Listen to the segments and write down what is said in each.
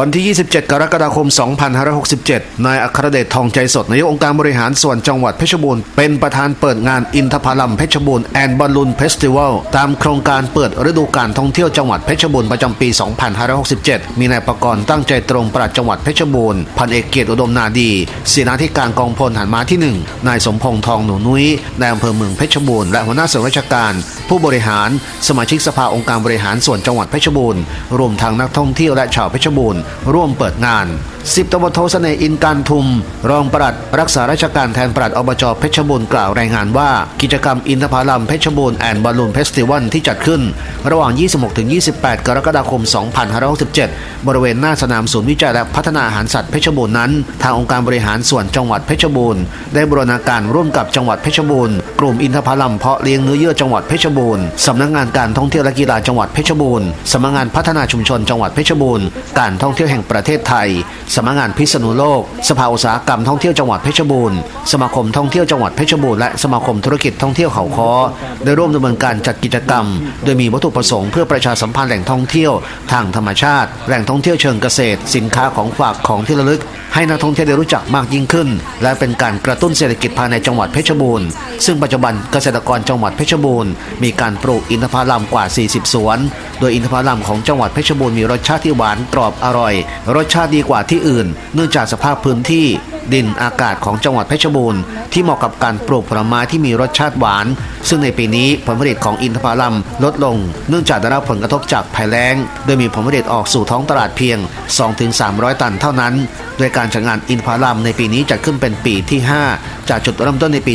วันที่ 27 กรกฎาคม 2567 นายอัครเดชทองใจสดนายกองค์การบริหารส่วนจังหวัดเพชรบูรณ์เป็นประธานเปิดงานอินทผลัมเพชรบูรณ์แอนบอลลูนเฟสติวัลตามโครงการเปิดฤดูการท่องเที่ยวจังหวัดเพชรบูรณ์ประจำปี 2567 มีนายประกรณ์ตั้งใจตรงปลัดจังหวัดเพชรบูรณ์พันเอกเกียรติอุดมนาดีเสนาธิการกองพลหันมาที่ 1 นายสมพงษ์ทองหนูนุ้ยนายอำเภอเมืองเพชรบูรณ์และหัวหน้าส่วนราชการ ผู้บริหาร สมาชิกสภาองค์การบริหารส่วนจังหวัดเพชรบูรณ์รวมทั้งนักท่องเที่ยวและชาวเพชรบูรณ์ร่วมเปิดงานสิบตำรวจโทเสน่ห์อินการทุม รองปลัดรักษาราชการแทนปลัดอบจเพชรบูรณ์กล่าวรายงานว่า กิจกรรมอินทผลัมเพชรบูรณ์แอนบอลลูนเฟสติวัลที่จัดขึ้น ระหว่าง 26-28 กรกฎาคม 2567 บริเวณหน้าสนามศูนย์วิจัยและพัฒนาอาหารสัตว์เพชรบูรณ์นั้น ทางองค์การบริหารส่วนจังหวัดเพชรบูรณ์ได้บรณาการร่วมกับจังหวัดเพชรบูรณ์กลุ่มอินทผลัมเพาะเลี้ยงเนื้อเยื่อจังหวัดเพชรบูรณ์สำนักงานการท่องเที่ยวและกีฬาจังหวัดเพชรบูรณ์สำนักงานพัฒนาชุมชนจังหวัดเพชรบูรณ์การท่องเที่ยวแห่งประเทศไทย สำนักงานพิษณุโลก สภาอุตสาหกรรมท่องเที่ยวจังหวัดเพชรบูรณ์ สมาคมท่องเที่ยวจังหวัดเพชรบูรณ์และสมาคมธุรกิจท่องเที่ยวเขาค้อได้ร่วมดำเนินการจัดกิจกรรม โดยมีวัตถุประสงค์เพื่อประชาสัมพันธ์แหล่งท่องเที่ยวทางธรรมชาติ แหล่งท่องเที่ยวเชิงเกษตร สินค้าของฝากของที่ระลึก ให้นักท่องเที่ยวได้รู้จักมากยิ่งขึ้น และเป็นการกระตุ้นเศรษฐกิจภายในจังหวัดเพชรบูรณ์ ซึ่งปัจจุบันเกษตรกรจังหวัดเพชรบูรณ์มีการปลูกอินทผลัมกว่า 40 สวน โดยอินทผลัมของจังหวัดเพชรบูรณ์มีรสชาติที่หวานกรอบอร่อย รสชาติดีกว่าที่อื่น เนื่องจากสภาพพื้นที่ ดินอากาศของจังหวัดเพชรบูรณ์ที่เหมาะกับการปลูกผลไม้ที่มีรสชาติหวาน ซึ่งในปีนี้ผลผลิตของอินทผลัมลดลง เนื่องจากได้รับผลกระทบจากภัยแล้ง โดยมีผลผลิตออกสู่ท้องตลาดเพียง 2-300 ตันเท่านั้น โดยการจัดงานอินทผลัมในปีนี้จัดขึ้นเป็นปีที่ 5 จากจุดเริ่มต้นในปี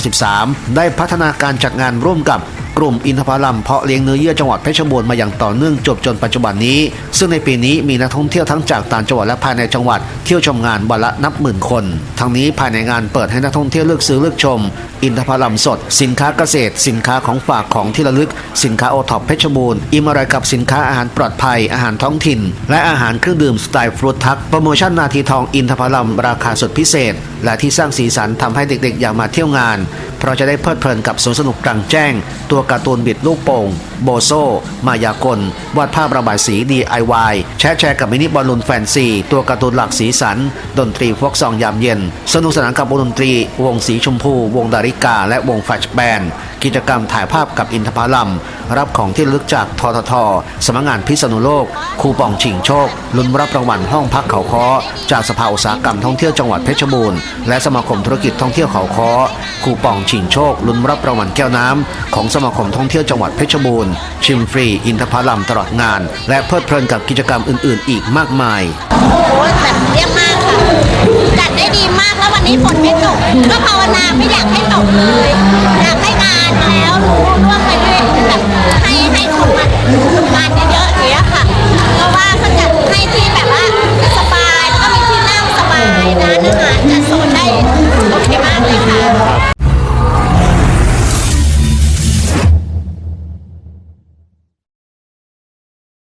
2563 ได้พัฒนาการจัดงานร่วมกับกลุ่มอินทผลัมเพาะเลี้ยงเนื้อเยื่อจังหวัดเพชรบูรณ์มาอย่างต่อเนื่องจบจนปัจจุบันนี้ ซึ่งในปีนี้มีนักท่องเที่ยวทั้งจากต่างจังหวัดและภายในจังหวัดเที่ยวชมงานวันละนับหื่นคน ทั้งนี้ภายในงานเปิดให้นักท่องเที่ยวเลือกซื้อเลือกชม อินทผลัมสด สินค้าเกษตร สินค้าของฝากของที่ระลึก สินค้าโอท็อปเพชรบูรณ์อิ่มอร่อยกับสินค้าอาหารปลอดภัย อาหารท้องถิ่น และอาหารเครื่องดื่มสไตล์ฟรุตทักโปรโมชั่นนาทีทองอินทผลัมราคาสุดพิเศษ และที่สร้างสีสันทำให้เด็กๆ อยากมาเที่ยวงาน เพราะจะได้เพลิดเพลินกับสวนสนุกกลางแจ้ง ตัวการ์ตูนบิดลูกโป่งโบโซมายากล วาดภาพระบายสี DIY แชร์แชร์กับมินิบอลลูนแฟนซีตัวการ์ตูนหลากสีสัน ดนตรีฟอกซองยามเย็น สนุกสนานกับวงดนตรี วงสีชมพู วงดาริกา และวงแฟชแบนกิจกรรมถ่ายภาพกับอินทผลัม รับของที่ลึกจากทททสำนักงานพิษณุโลก คูปองชิงโชค ลุ้นรับรางวัลห้องพักเขาค้อ จากสภาอุตสาหกรรมท่องเที่ยวจังหวัดเพชรบูรณ์ และสมาคมธุรกิจท่องเที่ยวเขาค้อ คูปองชิงโชค ลุ้นรับรางวัลแก้วน้ำของสมาคมท่องเที่ยวจังหวัดเพชรบูรณ์ ชิมฟรี อินทผลัมตลอดงาน และเพลิดเพลินกับกิจกรรมอื่น ๆ อีกมากมาย โอ้แบบเยี่ยมมาก จัดได้ดีมากแล้ววันนี้ฝนไม่ตกก็ภาวนาไม่อยากให้ตกเลย